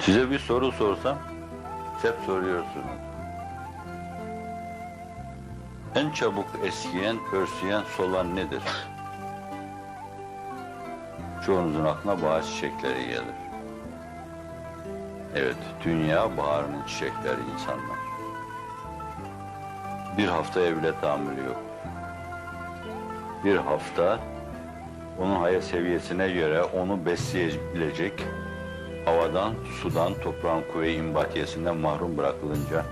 Size bir soru sorsam hep soruyorsunuz. En çabuk eskiyen, pörsüyen, solan nedir? Çoğunuzun aklına bahar çiçekleri gelir. Evet, dünya baharının çiçekleri insanlar. Bir haftaya bile tahammülü yok. Bir hafta onun hayat seviyesine göre onu besleyebilecek havadan, sudan, toprağın kuvve imbatiyesinden mahrum bırakılınca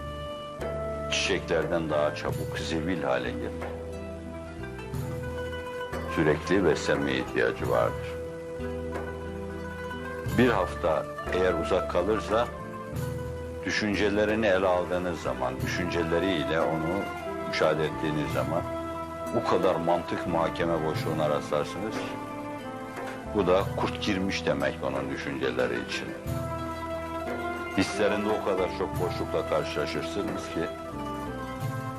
çiçeklerden daha çabuk zevil hale gelir. Sürekli beslenmeye ihtiyacı vardır. Bir hafta eğer uzak kalırsa düşüncelerini ele aldığınız zaman, düşünceleriyle onu müşahede ettiğiniz zaman bu kadar mantık muhakeme boşluğuna rastlarsınız. Bu da kurt girmiş demek onun düşünceleri için. Hislerinde o kadar çok boşlukla karşılaşırsınız ki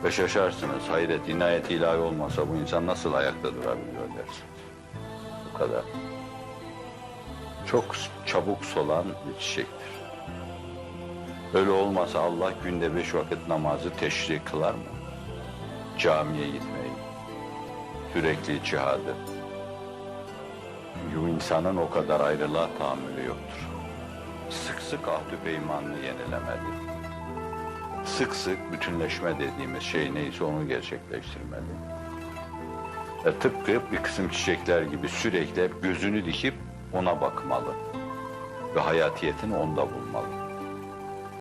ve şaşarsınız. Hayret, inayet ilahi olmasa bu insan nasıl ayakta durabiliyor dersiniz. Bu kadar. Çok çabuk solan bir çiçektir. Öyle olmasa Allah günde beş vakit namazı teşrik kılar mı? Camiye gitmeyi, sürekli cihadı. Bu insanın o kadar ayrılığa tahammülü yoktur. Sık sık ahdü peymanını yenilemeli. Sık sık bütünleşme dediğimiz şey neyse onu gerçekleştirmeli. Ve tıpkı bir kısım çiçekler gibi sürekli gözünü dikip ona bakmalı. Ve hayatiyetini onda bulmalı.